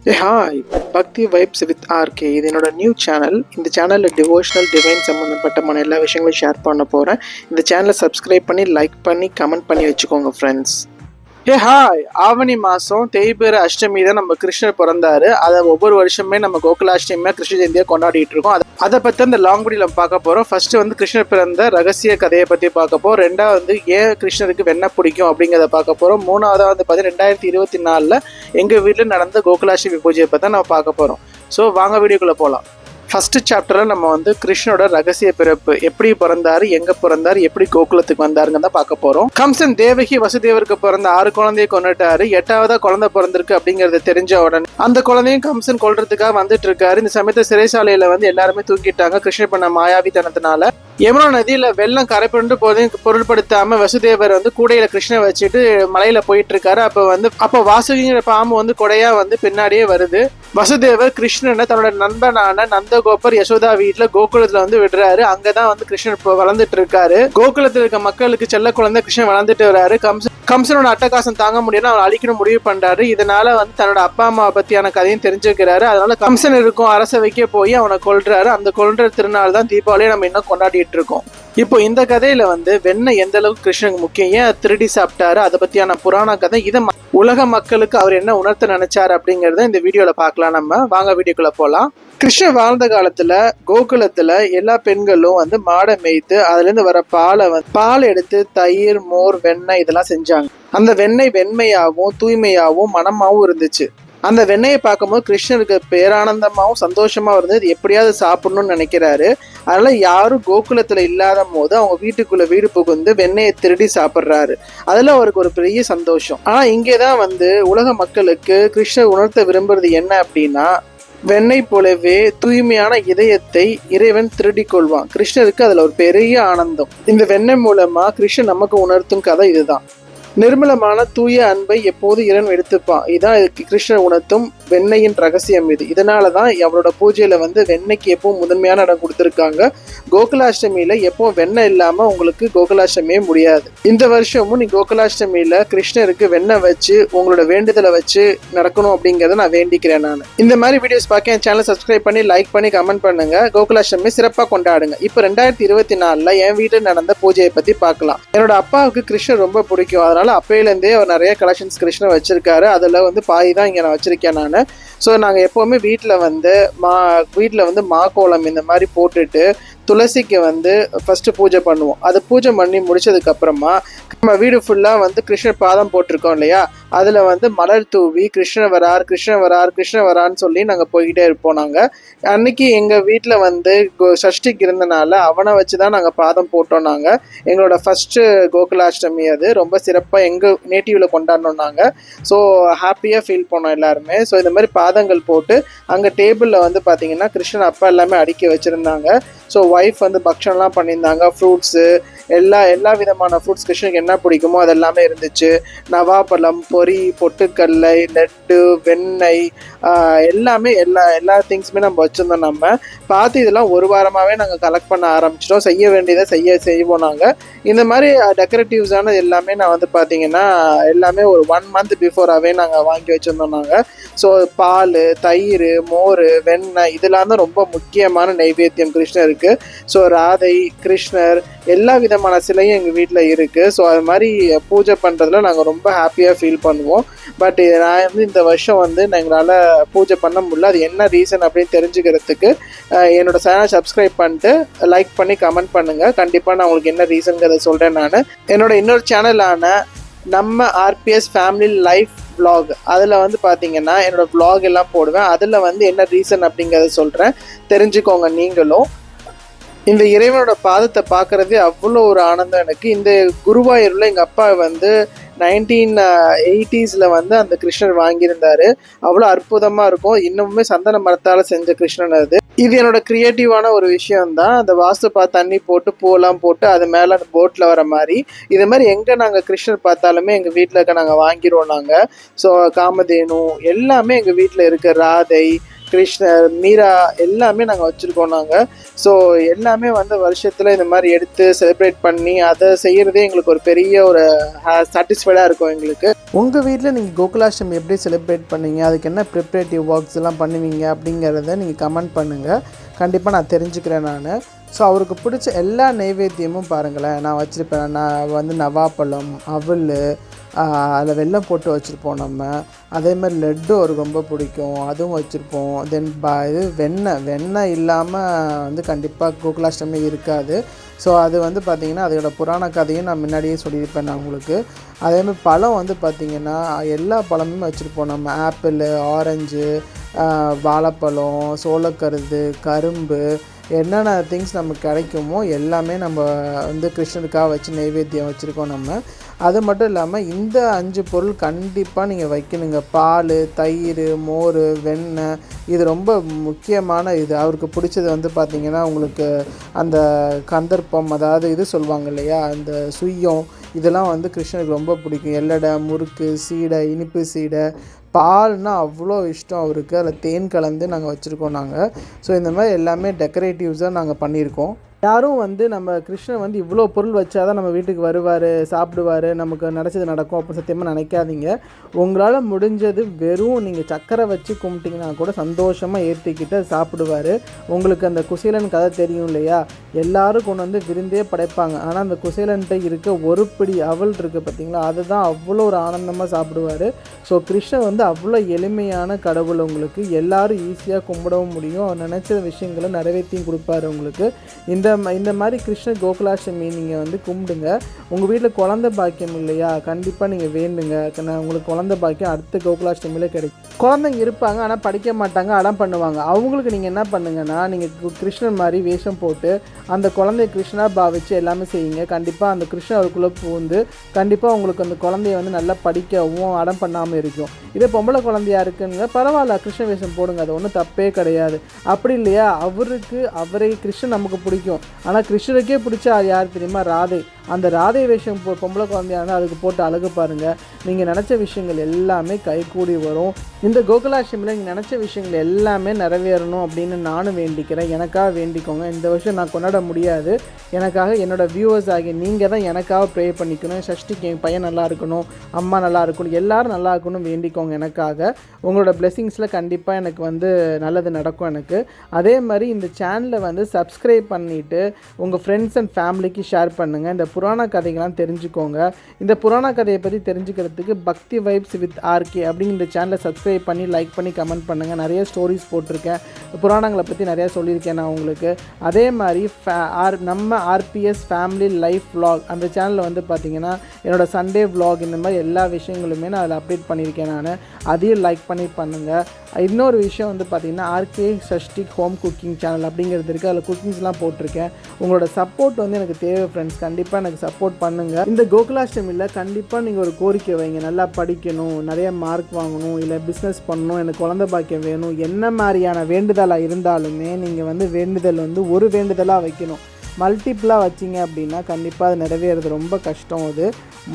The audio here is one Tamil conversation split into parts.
Hey hi Bhakti vibes with RK இது என்னோட நியூ சேனல் இந்த சேனலில் டிவோஷனல் டிவைன் சம்மந்தப்பட்டமான எல்லா விஷயங்களையும் ஷேர் பண்ண போகிறேன் இந்த சேனலை சப்ஸ்கிரைப் பண்ணி லைக் பண்ணி கமெண்ட் பண்ணி வச்சுக்கோங்க ஃப்ரெண்ட்ஸ் ஏ ஹாய் ஆவணி மாதம் தேய்பிற அஷ்டமி தான் நம்ம கிருஷ்ணர் பிறந்தாரு. அதை ஒவ்வொரு வருஷமே நம்ம கோகுலாஷ்டமியாக கிருஷ்ண ஜெயந்தியாக கொண்டாடிட்டு இருக்கோம். அதை பற்றி அந்த லாங் வீடியோ நம்ம பார்க்க போகிறோம் ஃபர்ஸ்ட் வந்து கிருஷ்ணர் பிறந்த ரகசிய கதையை பற்றி பார்க்க போகிறோம் ரெண்டாவது வந்து ஏன் கிருஷ்ணருக்கு வெண்ண பிடிக்கும் அப்படிங்கிறத பார்க்க போகிறோம் மூணாவதாக வந்து பார்த்தீங்கன்னா ரெண்டாயிரத்தி இருபத்தி நாலில் எங்கள் வீட்டில் நடந்த கோகுலாஷ்டமி பூஜையை பற்றி தான் நம்ம பார்க்க போகிறோம் ஸோ வாங்க வீடியோக்குள்ளே போகலாம் ஃபஸ்ட்டு சாப்டரில் நம்ம வந்து கிருஷ்ணனோட ரகசிய பிறப்பு எப்படி பிறந்தாரு எங்கே பிறந்தார் எப்படி கோகுலத்துக்கு வந்தாருங்க தான் பார்க்க போகிறோம் கம்சன் தேவகி வசுதேவருக்கு பிறந்த ஆறு குழந்தைய கொண்டுட்டாரு எட்டாவதா குழந்தை பிறந்திருக்கு அப்படிங்கறது தெரிஞ்ச உடனே அந்த குழந்தையும் கம்சன் கொள்றதுக்காக வந்துட்டு இருக்காரு. இந்த சமயத்தை சிறைசாலையில வந்து எல்லாருமே தூக்கிட்டாங்க கிருஷ்ணன் பண்ண மாயாவித்தனத்தினால யமுனா நதியில வெள்ளம் கரைப்புண்டு போதையும் பொருட்படுத்தாம வசுதேவர் வந்து கூடையில கிருஷ்ணன் வச்சுட்டு மலையில போயிட்டு இருக்காரு அப்ப வந்து அப்ப வாசுகிங்கிற பாம்பு வந்து கொடையா வந்து பின்னாடியே வருது. வசுதேவர் கிருஷ்ணனை தன்னோட நண்பனான நந்தகோபர் யசோதா வீட்டுல கோகுலத்துல வந்து விடுறாரு. அங்கதான் வந்து கிருஷ்ணன் இப்போ வளர்ந்துட்டு இருக்காரு. கோகுலத்துல இருக்க மக்களுக்கு செல்ல குழந்தை கிருஷ்ணன் வளர்ந்துட்டு வராரு. கம்சன் கம்சனோட அட்டகாசம் தாங்க முடியல அவன் அழிக்கணும் முடிவு பண்றாரு. இதனால வந்து தன்னோட அப்பா அம்மா பத்தியான கதையும் தெரிஞ்சுக்கிறாரு. அதனால கம்சன் இருக்கும் அரசவைக்கே போய் அவனை கொள்றாரு அந்த கொள்ற திருநாள் தான் தீபாவளியை நம்ம இன்னும் கொண்டாடிட்டு இருக்கோம். இப்போ இந்த கதையில வந்து வெண்ணெய் எந்த அளவுக்கு கிருஷ்ணனுக்கு முக்கியம்? ஏன் திருடி சாப்பிட்டாரு? அதை பத்தியான புராண கதை இதை ம- உலக மக்களுக்கு அவர் என்ன உணர்த்த நினைச்சாரு அப்படிங்கறத இந்த வீடியோல பார்க்கலாம் நம்ம. வாங்க வீடியோக்குள்ள போலாம். கிருஷ்ணன் வாழ்ந்த காலத்துல கோகுலத்துல எல்லா பெண்களும் வந்து மாடை மேய்த்து அதுல இருந்து வர பாலை வந்து பால் எடுத்து தயிர் மோர் வெண்ணெய் இதெல்லாம் செஞ்சாங்க. அந்த வெண்ணெய் வெண்மையாகவும் தூய்மையாகவும் மனமாகவும் இருந்துச்சு. அந்த வெண்ணெயை பார்க்கும்போது கிருஷ்ணருக்கு பேரானந்தமாகவும் சந்தோஷமாக இருந்தது. எப்படியாவது சாப்பிடணும்னு நினைக்கிறாரு. அதனால் யாரும் கோகுலத்தில் இல்லாத போது அவங்க வீட்டுக்குள்ளே வீடு புகுந்து வெண்ணெயை திருடி சாப்பிட்றாரு. அதில் அவருக்கு ஒரு பெரிய சந்தோஷம். ஆனால் இங்கே தான் வந்து உலக மக்களுக்கு கிருஷ்ணர் உணர்த்த விரும்புறது என்ன அப்படின்னா வெண்ணெய் போலவே தூய்மையான இதயத்தை இறைவன் திருடி கொள்வான். கிருஷ்ணருக்கு அதில் ஒரு பெரிய ஆனந்தம். இந்த வெண்ணெய் மூலமாக கிருஷ்ணன் நமக்கு உணர்த்தும் கதை இதுதான். நிர்மலமான தூய அன்பை எப்போது இறைவன் எடுத்துப்பான்? இதான் கிருஷ்ணர் உணர்த்தும் வெண்ணையின் ரகசியம் இது. இதனால தான் அவரோட பூஜையில் வந்து வெண்ணைக்கு எப்பவும் முதன்மையான இடம் கொடுத்துருக்காங்க. கோகுலாஷ்டமியில் எப்பவும் வெண்ணெய் இல்லாமல் உங்களுக்கு கோகுலாஷ்டமியே முடியாது. இந்த வருஷமும் நீ கோகுலாஷ்டமியில் கிருஷ்ணருக்கு வெண்ணெய் வச்சு உங்களோட வேண்டுதலை வச்சு நடக்கணும் அப்படிங்கிறத நான் வேண்டிக்கிறேன் நான். இந்த மாதிரி வீடியோஸ் பார்க்க என் சேனல் சப்ஸ்கிரைப் பண்ணி லைக் பண்ணி கமெண்ட் பண்ணுங்க. கோகுலாஷ்டமி சிறப்பாக கொண்டாடுங்க. இப்போ ரெண்டாயிரத்தி இருபத்தி நாலில் என் வீட்டில் நடந்த பூஜையை பற்றி பார்க்கலாம். என்னோட அப்பாவுக்கு கிருஷ்ணர் ரொம்ப பிடிக்கும். அதனால் அப்பையிலேருந்தே அவர் நிறைய கலெக்ஷன்ஸ் கிருஷ்ணன் வச்சிருக்காரு. அதில் வந்து பாதி தான் இங்கே நான் வச்சிருக்கேன் நான். ஸோ நாங்கள் எப்போவுமே வீட்டில் வந்து மா வீட்டில் வந்து மா கோலம் இந்த மாதிரி போட்டுட்டு துளசிக்கு வந்து ஃபஸ்ட்டு பூஜை பண்ணுவோம். அது பூஜை பண்ணி முடிச்சதுக்கப்புறமா நம்ம வீடு ஃபுல்லாக வந்து கிருஷ்ணர் பாதம் போட்டிருக்கோம் இல்லையா? அதில் வந்து மலர் தூவி கிருஷ்ணன் வரார் கிருஷ்ணன் வரார் கிருஷ்ணன் வரான்னு சொல்லி நாங்கள் போய்கிட்டே இருப்போம் நாங்கள் அன்னைக்கு எங்கள் வீட்டில் வந்து கோ- சஷ்டிக்கு இருந்தனால அவனை வச்சு தான் நாங்கள் பாதம் போட்டோம் நாங்கள் எங்களோட ஃபஸ்ட்டு கோகுலாஷ்டமி அது. ரொம்ப சிறப்பாக எங்கள் நேட்டிவில் கொண்டாடணும் நாங்கள் ஸோ ஹாப்பியாக ஃபீல் பண்ணோம் எல்லாருமே. ஸோ இந்த மாதிரி பாதங்கள் போட்டு அங்கே டேபிளில் வந்து பார்த்தீங்கன்னா கிருஷ்ணன் அப்பா எல்லாமே அடுக்கி வச்சுருந்தாங்க. ஸோ ஒய்ஃப் வந்து பக்ஷன்லாம் பண்ணியிருந்தாங்க. ஃப்ரூட்ஸு எல்லா எல்லா விதமான ஃப்ரூட்ஸ் கிருஷ்ணனுக்கு என்ன பிடிக்குமோ அது எல்லாமே இருந்துச்சு. நவாப்பழம் பொரி பொட்டுக்கடலை லட்டு வெண்ணெய் எல்லாமே எல்லா எல்லா திங்ஸுமே நம்ம வச்சுருந்தோம் நம்ம. பார்த்து இதெல்லாம் ஒரு வாரமாகவே நாங்கள் கலெக்ட் பண்ண ஆரம்பிச்சிட்டோம். செய்ய வேண்டியதை செய்ய செய்வோம் நாங்கள் இந்த மாதிரி டெக்கரேட்டிவ்ஸான எல்லாமே நான் வந்து பார்த்தீங்கன்னா எல்லாமே ஒரு ஒன் மந்த் பிஃபோராகவே நாங்கள் வாங்கி வச்சுருந்தோம் நாங்கள் ஸோ பால் தயிர் மோர் வெண்ணெய் இதெல்லாம் தான் ரொம்ப முக்கியமான நைவேத்தியம் கிருஷ்ணருக்கு. ஸோ ராதை கிருஷ்ணர் எல்லா விதமான சிலையும் எங்கள் வீட்டில் இருக்குது ஸோ அது மாதிரி பூஜை பண்ணுறதுல நாங்கள் ரொம்ப ஹாப்பியாக ஃபீல் பண்ணுவோம். பட் நான் வந்து இந்த வருஷம் வந்து எங்களால் பூஜை பண்ண முடியல. அது என்ன ரீசன் அப்படின்னு தெரிஞ்சுக்கிறதுக்கு என்னோடய என்னோட சேனல் சப்ஸ்கிரைப் பண்ணிட்டு லைக் பண்ணி கமெண்ட் பண்ணுங்கள் கண்டிப்பாக நான் உங்களுக்கு என்ன ரீசன்கிறத சொல்கிறேன் நான். என்னோட இன்னொரு சேனலான நம்ம ஆர்பிஎஸ் ஃபேமிலி லைஃப் vlog. அதில் வந்து பார்த்தீங்கன்னா என்னோடய vlog எல்லாம் போடுவேன். அதில் வந்து என்ன ரீசன் அப்படிங்கிறத சொல்கிறேன் தெரிஞ்சுக்கோங்க நீங்களும். இந்த இறைவனோட பாதத்தை பார்க்குறதே அவ்வளோ ஒரு ஆனந்தம் எனக்கு. இந்த குருவாயூரில் எங்கள் அப்பா வந்து நைன்டீன் எயிட்டிஸில் வந்து அந்த கிருஷ்ணர் வாங்கியிருந்தார். அவ்வளோ அற்புதமாக இருக்கும். இன்னமுமே சந்தன மரத்தால் செஞ்ச கிருஷ்ணன் அது. இது என்னோட க்ரியேட்டிவான ஒரு விஷயம் தான் அந்த பார்த்து தண்ணி போட்டு பூலாம் போட்டு அது மேலே அந்த போட்டில் வர மாதிரி. இது மாதிரி எங்கே நாங்கள் கிருஷ்ணர் பார்த்தாலுமே எங்கள் வீட்டில் இருக்க நாங்கள் வாங்கிடுவோம் நாங்கள் ஸோ காமதேனு எல்லாமே எங்கள் வீட்டில் இருக்க. ராதை கிருஷ்ணர் மீரா எல்லாமே நாங்கள் வச்சுருக்கோம் நாங்கள் ஸோ எல்லாமே வந்து வருஷத்தில் இந்த மாதிரி எடுத்து செலிப்ரேட் பண்ணி அதை செய்கிறதே எங்களுக்கு ஒரு பெரிய ஒரு சாட்டிஸ்ஃபைடாக இருக்கும் எங்களுக்கு. உங்கள் வீட்டில் நீங்கள் கோகுலாஷ்டமி எப்படி செலிப்ரேட் பண்ணீங்க? அதுக்கு என்ன ப்ரிப்ரேட்டிவ் ஒர்க்ஸ் எல்லாம் பண்ணுவீங்க அப்படிங்கிறத நீங்கள் கமெண்ட் பண்ணுங்கள் கண்டிப்பாக நான் தெரிஞ்சுக்கிறேன் நான். ஸோ அவருக்கு பிடிச்ச எல்லா நைவேத்தியமும் பாருங்களேன். நான் வச்சுருப்பேன். நான் வந்து நவாப்பழம் அவல் அதில் வெள்ளம் போட்டு வச்சுருப்போம் நம்ம. அதே மாதிரி லட்டு அவருக்கு ரொம்ப பிடிக்கும். அதுவும் வச்சுருப்போம். தென் ப இது வெண்ணெய். வெண்ணெய் இல்லாமல் வந்து கண்டிப்பாக கோகுலாஷ்டமி இருக்காது. ஸோ அது வந்து பார்த்திங்கன்னா அதோட புராண கதையும் நான் முன்னாடியே சொல்லியிருப்பேன் நான் உங்களுக்கு. அதேமாதிரி பழம் வந்து பார்த்திங்கன்னா எல்லா பழமுமே வச்சுருப்போம். நம்ம ஆப்பிள் ஆரஞ்சு வாழைப்பழம் சோளக்கருது கரும்பு என்னென்ன திங்ஸ் நமக்கு கிடைக்குமோ எல்லாமே நம்ம வந்து கிருஷ்ணருக்காக வச்சு நைவேத்தியம் வச்சுருக்கோம் நம்ம. அது மட்டும் இல்லாமல் இந்த அஞ்சு பொருள் கண்டிப்பாக நீங்கள் வைக்கணுங்க. பால் தயிர் மோர் வெண்ணெய் இது ரொம்ப முக்கியமான இது. அவருக்கு பிடிச்சது வந்து பார்த்திங்கன்னா உங்களுக்கு அந்த கந்தர்ப்பம் அதாவது இது சொல்லுவாங்க இல்லையா அந்த சுய்யம் இதெல்லாம் வந்து கிருஷ்ணருக்கு ரொம்ப பிடிக்கும். எல்லடை முறுக்கு சீடை இனிப்பு சீடை. பால்னால் அவ்வளோ இஷ்டம் அவருக்கு. அதில் தேன் கலந்து நாங்கள் வச்சுருக்கோம் நாங்கள் ஸோ இந்த மாதிரி எல்லாமே டெக்கரேட்டிவ்ஸாக நாங்கள் பண்ணியிருக்கோம். யாரும் வந்து நம்ம கிருஷ்ணன் வந்து இவ்வளோ பொருள் வச்சா தான் நம்ம வீட்டுக்கு வருவார் சாப்பிடுவார் நமக்கு நினச்சது நடக்கும் அப்படின்னு சத்தியமாக நினைக்காதீங்க. உங்களால் முடிஞ்சது வெறும் நீங்கள் சக்கரை வச்சு கும்பிட்டிங்கன்னா கூட சந்தோஷமாக ஏற்றிக்கிட்டு சாப்பிடுவார். உங்களுக்கு அந்த குசேலன் கதை தெரியும் இல்லையா? எல்லாரும் கொண்டு வந்து விருந்தே படைப்பாங்க. ஆனால் அந்த குசேலன்ட்ட இருக்க ஒரு பிடி அவள் இருக்குது பார்த்தீங்களா அதுதான் அவ்வளோ ஒரு ஆனந்தமாக சாப்பிடுவார். ஸோ கிருஷ்ணன் வந்து அவ்வளோ எளிமையான கடவுள் உங்களுக்கு. எல்லோரும் ஈஸியாக கும்பிடவும் முடியும். அவர் நினச்ச விஷயங்களை நிறைவேற்றியும் கொடுப்பாரு உங்களுக்கு. இந்த இந்த மாதிரி கிருஷ்ண கோகுலாஷ்டமி நீங்கள் வந்து கும்பிடுங்க. உங்கள் வீட்டில் குழந்த பாக்கியம் இல்லையா? கண்டிப்பாக நீங்கள் வேண்டுங்க. நான் உங்களுக்கு குழந்த பாக்கியம் அடுத்த கோகுலாஷ்டமியில் கிடைக்கும். குழந்தைங்க இருப்பாங்க ஆனால் படிக்க மாட்டாங்க அடம் பண்ணுவாங்க. அவங்களுக்கு நீங்கள் என்ன பண்ணுங்கன்னா நீங்கள் கிருஷ்ணன் மாதிரி வேஷம் போட்டு அந்த குழந்தைய கிருஷ்ணா பாவிச்சு எல்லாமே செய்யுங்க. கண்டிப்பாக அந்த கிருஷ்ணன் அவருக்குள்ளே பூந்து கண்டிப்பாக உங்களுக்கு அந்த குழந்தைய வந்து நல்லா படிக்கவும் அடம் பண்ணாமல் இருக்கும். இதே பொம்பளை குழந்தையா இருக்குங்க பரவாயில்ல கிருஷ்ண வேஷம் போடுங்க அது ஒன்றும் தப்பே கிடையாது. அப்படி இல்லையா? அவருக்கு அவரை கிருஷ்ணன் நமக்கு பிடிக்கும். ஆனால் கிருஷ்ணருக்கே பிடிச்சா யார் தெரியுமா? ராதை. அந்த ராதை வேஷம் போ பொம்பளை குழந்தையான அதுக்கு போட்டு அழகு பாருங்கள் நீங்கள் நினச்ச விஷயங்கள் எல்லாமே கைகூடி வரும். இந்த கோகுலாஷ்டமியில் நீங்கள் நினச்ச விஷயங்கள் எல்லாமே நிறைவேறணும் அப்படின்னு நானும் வேண்டிக்கிறேன். எனக்காக வேண்டிக்கோங்க. இந்த வருஷம் நான் கொண்டாட முடியாது. எனக்காக என்னோட வியூவர்ஸ் ஆகிய நீங்கள் தான் எனக்காக ப்ரே பண்ணிக்கணும். சஷ்டிக்கு என் பையன் நல்லா இருக்கணும் அம்மா நல்லா இருக்கணும் எல்லாரும் நல்லா இருக்கணும் வேண்டிக்கோங்க எனக்காக. உங்களோட பிளெஸிங்ஸில் கண்டிப்பாக எனக்கு வந்து நல்லது நடக்கும் எனக்கு. அதே மாதிரி இந்த சேனலை வந்து சப்ஸ்கிரைப் பண்ணிவிட்டு உங்கள் ஃப்ரெண்ட்ஸ் அண்ட் ஃபேமிலிக்கு ஷேர் பண்ணுங்கள் இந்த புராண கதைகள்லாம் தெரிஞ்சுக்கோங்க. இந்த புராண கதையை பற்றி தெரிஞ்சுக்கிறதுக்கு பக்தி வைப்ஸ் வித் ஆர்கே அப்படிங்கிற இந்த சேனலை சப்ஸ்கிரைப் பண்ணி லைக் பண்ணி கமெண்ட் பண்ணுங்கள் நிறைய ஸ்டோரிஸ் போட்டிருக்கேன். புராணங்களை பற்றி நிறையா சொல்லியிருக்கேன் நான் உங்களுக்கு. அதே மாதிரி ஃபே ஆர் நம்ம ஆர்பிஎஸ் ஃபேமிலி லைஃப் வ்ளாக் அந்த சேனலில் வந்து பார்த்திங்கன்னா என்னோட சண்டே வ்ளாக் இந்த மாதிரி எல்லா விஷயங்களுமே நான் அதில் அப்டேட் பண்ணியிருக்கேன் நான். அதையும் லைக் பண்ணி பண்ணுங்கள் இன்னொரு விஷயம் வந்து பார்த்தீங்கன்னா ஆர்கே சஷ்டிக் ஹோம் குக்கிங் சேனல் அப்படிங்கிறது இருக்குது அதில் குக்கிங்ஸ்லாம் போட்டிருக்கேன். உங்களோட சப்போர்ட் வந்து எனக்கு தேவை ஃப்ரெண்ட்ஸ் கண்டிப்பாக எனக்கு சப்போர்ட் பண்ணுங்கள் இந்த கோகுலாஷ்டமியில் கண்டிப்பாக நீங்கள் ஒரு கோரிக்கை வைங்க. நல்லா படிக்கணும் நிறைய மார்க் வாங்கணும் இல்லை பிஸ்னஸ் பண்ணணும் எனக்கு குழந்த பாக்கியம் வேணும் என்ன மாதிரியான வேண்டுதலாக இருந்தாலுமே நீங்கள் வந்து வேண்டுதல் வந்து ஒரு வேண்டுதலாக வைக்கணும். மல்டிப்புளாக வச்சிங்க அப்படின்னா கண்டிப்பாக அது நிறைவேறது ரொம்ப கஷ்டம் அது.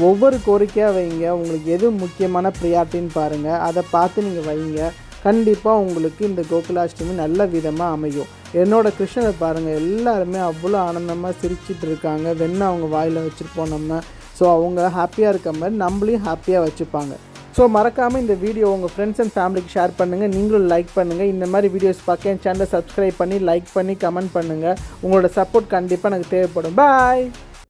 ஒவ்வொரு கோரிக்கையாக வைங்க. உங்களுக்கு எது முக்கியமான ப்ரியாரிட்டின்னு பாருங்கள் அதை பார்த்து நீங்கள் வைங்க. கண்டிப்பாக உங்களுக்கு இந்த கோகுலாஷ்டமி நல்ல விதமாக அமையும். என்னோட கிருஷ்ணரை பாருங்கள் எல்லாருமே அவ்வளோ ஆனந்தமாக சிரிச்சிட்டு இருக்காங்க. வெண்ணை அவங்க வாயில் வச்சுருப்போம் நம்ம ஸோ அவங்க ஹாப்பியாக இருக்க மாதிரி நம்மளையும் ஹாப்பியாக வச்சுப்பாங்க. ஸோ மறக்காமல் இந்த வீடியோ உங்கள் ஃப்ரெண்ட்ஸ் அண்ட் ஃபேமிலிக்கு ஷேர் பண்ணுங்கள் நீங்களும் லைக் பண்ணுங்கள் இந்த மாதிரி வீடியோஸ் பார்க்க என் சேனலை சப்ஸ்கிரைப் பண்ணி லைக் பண்ணி கமெண்ட் பண்ணுங்கள் உங்களோட சப்போர்ட் கண்டிப்பாக எனக்கு தேவைப்படும். பாய்